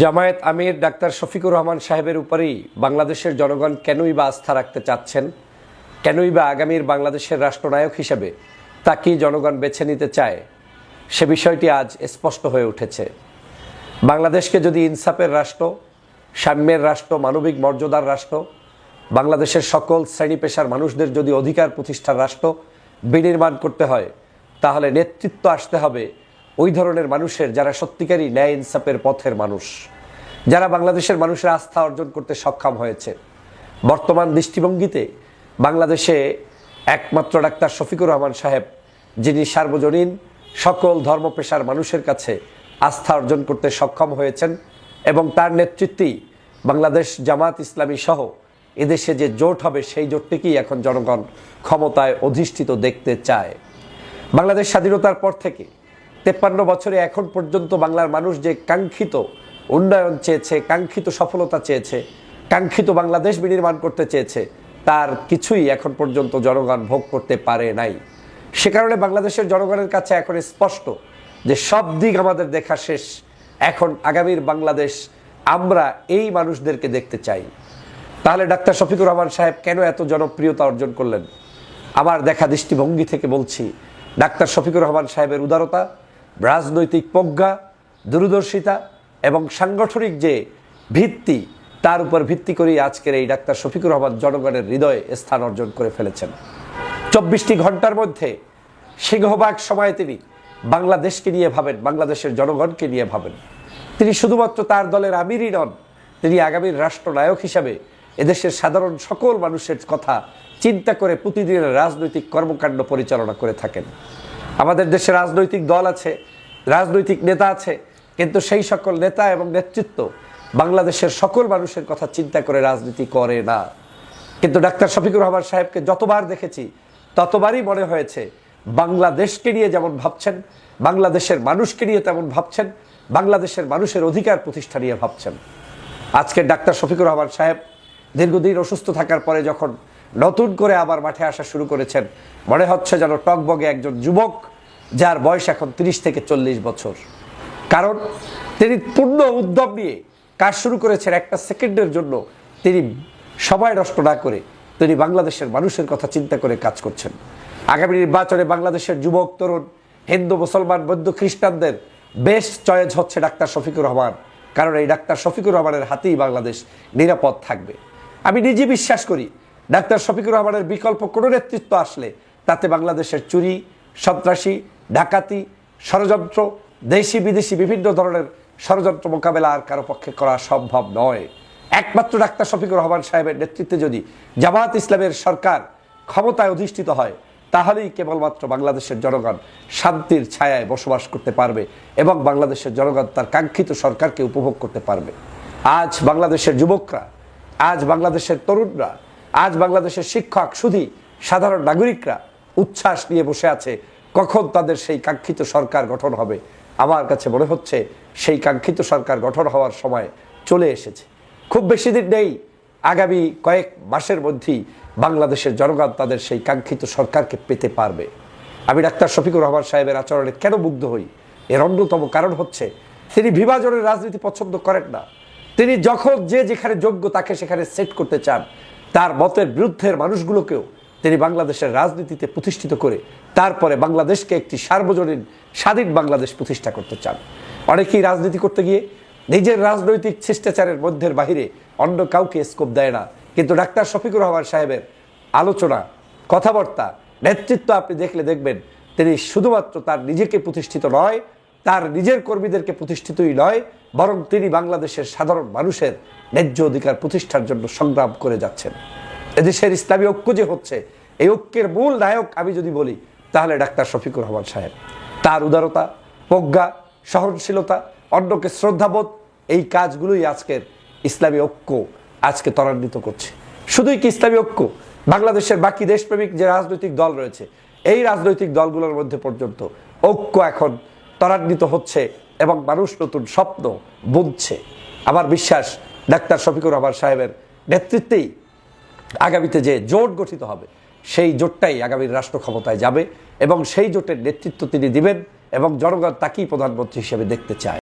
জামায়াত আমির ডাক্তার শফিকুর রহমান সাহেবের উপরেই বাংলাদেশের জনগণ কেনই বা আস্থা রাখতে চাচ্ছেন? কেনই বা আগামীর বাংলাদেশের রাষ্ট্রনায়ক হিসেবে তাকেই জনগণ বেছে নিতে চায়? সে বিষয়টি আজ স্পষ্ট হয়ে উঠেছে। বাংলাদেশকে যদি ইনসাফের রাষ্ট্র, সাম্যের রাষ্ট্র, মানবিক মর্যাদার রাষ্ট্র, বাংলাদেশের সকল শ্রেণি পেশার মানুষদের যদি অধিকার প্রতিষ্ঠার রাষ্ট্র বিনির্মাণ করতে হয়, তাহলে নেতৃত্ব আসতে হবে ওই ধরনের মানুষের যারা সত্যিকারই ন্যায় ইনসাফের পথের মানুষ, যারা বাংলাদেশের মানুষের আস্থা অর্জন করতে সক্ষম হয়েছে। বর্তমান দৃষ্টিভঙ্গিতে বাংলাদেশে একমাত্র ডাক্তার শফিকুর রহমান সাহেব, যিনি সার্বজনীন সকল ধর্ম পেশার মানুষের কাছে আস্থা অর্জন করতে সক্ষম হয়েছেন এবং তার নেতৃত্বেই বাংলাদেশ জামাত ইসলামী সহ এদেশে যে জোট হবে, সেই জোটটিকেই এখন জনগণ ক্ষমতায় অধিষ্ঠিত দেখতে চায়। বাংলাদেশ স্বাধীনতার পর থেকে তেপ্পান্ন বছরে এখন পর্যন্ত বাংলার মানুষ যে কাঙ্ক্ষিত উন্নয়ন চেয়েছে, কাঙ্ক্ষিত সফলতা চেয়েছে, কাঙ্ক্ষিত বাংলাদেশ বিনির্মাণ করতে চেয়েছে, তার কিছুই এখন পর্যন্ত জনগণ ভোগ করতে পারে নাই। সে কারণে বাংলাদেশের জনগণের কাছে এখন স্পষ্ট যে সব দিক আমাদের দেখা শেষ। এখন আগামীর বাংলাদেশ আমরা এই মানুষদেরকে দেখতে চাই। তাহলে ডাক্তার শফিকুর রহমান সাহেব কেন এত জনপ্রিয়তা অর্জন করলেন? আমার দেখা দৃষ্টিভঙ্গি থেকে বলছি, ডাক্তার শফিকুর রহমান সাহেবের উদারতা রাজনৈতিক প্রজ্ঞা, দূরদর্শিতা এবং সাংগঠনিক যে ভিত্তি, তার উপর ভিত্তি করেই আজকের এই ডাক্তার শফিকুর রহমান জনগণের হৃদয়ে স্থান অর্জন করে ফেলেছেন। চব্বিশটি ঘণ্টার মধ্যে সিংহবাগ সময়ে তিনি বাংলাদেশকে নিয়ে ভাবেন, বাংলাদেশের জনগণকে নিয়ে ভাবেন। তিনি শুধুমাত্র তার দলের আমিরই নন, তিনি আগামীর রাষ্ট্রনায়ক হিসাবে এদেশের সাধারণ সকল মানুষের কথা চিন্তা করে প্রতিদিনের রাজনৈতিক কর্মকাণ্ড পরিচালনা করে থাকেন। আমাদের দেশে রাজনৈতিক দল আছে, রাজনৈতিক নেতা আছে, কিন্তু সেই সকল নেতা এবং নেতৃত্ব বাংলাদেশের সকল মানুষের কথা চিন্তা করে রাজনীতি করে না। কিন্তু ডাক্তার শফিকুর রহমান সাহেবকে যতবার দেখেছি, ততবারই মনে হয়েছে, বাংলাদেশকে নিয়ে যেমন ভাবছেন, বাংলাদেশের মানুষকে নিয়ে তেমন ভাবছেন, বাংলাদেশের মানুষের অধিকার প্রতিষ্ঠা নিয়ে ভাবছেন। আজকে ডাক্তার শফিকুর রহমান সাহেব দীর্ঘদিন অসুস্থ থাকার পরে যখন নতুন করে আবার মাঠে আসা শুরু করেছেন, মনে হচ্ছে যেন টকবগে একজন যুবক যার বয়স এখন তিরিশ থেকে চল্লিশ বছর। কারণ তিনি পূর্ণ উদ্যম নিয়ে কাজ শুরু করেছেন একটা সেকেন্ডের জন্য। তিনি সময় নষ্ট না করে তিনি বাংলাদেশের মানুষের কথা চিন্তা করে কাজ করছেন। আগামী নির্বাচনে বাংলাদেশের যুবক, তরুণ, হিন্দু, মুসলমান, বৌদ্ধ, খ্রিস্টানদের বেস্ট চয়েস হচ্ছে ডাক্তার শফিকুর রহমান। কারণ এই ডাক্তার শফিকুর রহমানের হাতেই বাংলাদেশ নিরাপদ থাকবে। আমি নিজে বিশ্বাস করি, ডাক্তার শফিকুর রহমানের বিকল্প কোনো নেতৃত্ব আসলে তাতে বাংলাদেশের চুরি, সন্ত্রাসী ডাকাতি, ষড়যন্ত্র, দেশি বিদেশি বিভিন্ন ধরনের ষড়যন্ত্র মোকাবেলা আর কারও পক্ষে করা সম্ভব নয়। একমাত্র ডাক্তার শফিকুর রহমান সাহেবের নেতৃত্বে যদি জামাত ইসলামের সরকার ক্ষমতায় অধিষ্ঠিত হয়, তাহলেই কেবলমাত্র বাংলাদেশের জনগণ শান্তির ছায়ায় বসবাস করতে পারবে এবং বাংলাদেশের জনগণ তার কাঙ্ক্ষিত সরকারকে উপভোগ করতে পারবে। আজ বাংলাদেশের যুবকরা, আজ বাংলাদেশের তরুণরা, আজ বাংলাদেশের শিক্ষক শুধু সাধারণ নাগরিকরা উচ্ছ্বাস নিয়ে বসে আছে কখন তাদের সেই কাঙ্ক্ষিত সরকার গঠন হবে? আমার কাছে মনে হচ্ছে সেই কাঙ্ক্ষিত সরকার গঠন হওয়ার সময় চলে এসেছে। খুব বেশি দিন নেই, আগামী কয়েক মাসের মধ্যেই বাংলাদেশের জনগণ তাদের সেই কাঙ্ক্ষিত সরকারকে পেতে পারবে। আমি ডাক্তার শফিকুর রহমান সাহেবের আচরণে কেন মুগ্ধ হই? এর অন্যতম কারণ হচ্ছে, তিনি বিভাজনের রাজনীতি পছন্দ করেন না। তিনি যখন যে যেখানে যোগ্য তাকে সেখানে সেট করতে চান, তার মতের বিরুদ্ধের মানুষগুলোকেও তিনি বাংলাদেশের রাজনীতিতে প্রতিষ্ঠিত করে তারপরে বাংলাদেশকে একটি সার্বজনীন, স্বাধীন বাংলাদেশ প্রতিষ্ঠা করতে চান। অনেকেই রাজনীতি করতে গিয়ে নিজের রাজনৈতিক শিষ্টাচারের মধ্যের বাহিরে অন্য কাউকে স্কোপ দেয় না। কিন্তু ডাক্তার শফিকুর রহমান সাহেবের আলোচনা, কথাবার্তা, নেতৃত্ব আপনি দেখলে দেখবেন, তিনি শুধুমাত্র তার নিজেকে প্রতিষ্ঠিত নয়, তার নিজের কর্মীদেরকে প্রতিষ্ঠিতই নয়, বরং তিনি বাংলাদেশের সাধারণ মানুষের ন্যায্য অধিকার প্রতিষ্ঠার জন্য সংগ্রাম করে যাচ্ছেন। এদেশের ইসলামী ঐক্য যে হচ্ছে, এই ঐক্যের মূল নায়ক আমি যদি বলি, তাহলে ডাক্তার শফিকুর রহমান সাহেব। তার উদারতা, প্রজ্ঞা, সহনশীলতা, অন্যকে শ্রদ্ধাবোধ, এই কাজগুলোই আজকের ইসলামী ঐক্য আজকে ত্বরান্বিত করছে। শুধুই কি ইসলামী ঐক্য? বাংলাদেশের বাকি দেশপ্রেমিক যে রাজনৈতিক দল রয়েছে, এই রাজনৈতিক দলগুলোর মধ্যে পর্যন্ত ঐক্য এখন ত্বরান্বিত হচ্ছে এবং মানুষ নতুন স্বপ্ন বুনছে। আমার বিশ্বাস, ডাক্তার শফিকুর রহমান সাহেবের নেতৃত্বেই আগামীতে যে জোট গঠিত হবে, সেই জোটটাই আগামীর রাষ্ট্র ক্ষমতায় যাবে এবং সেই জোটের নেতৃত্ব তিনি দিবেন এবং জনগণ তাকেই প্রধানমন্ত্রী হিসেবে দেখতে চায়।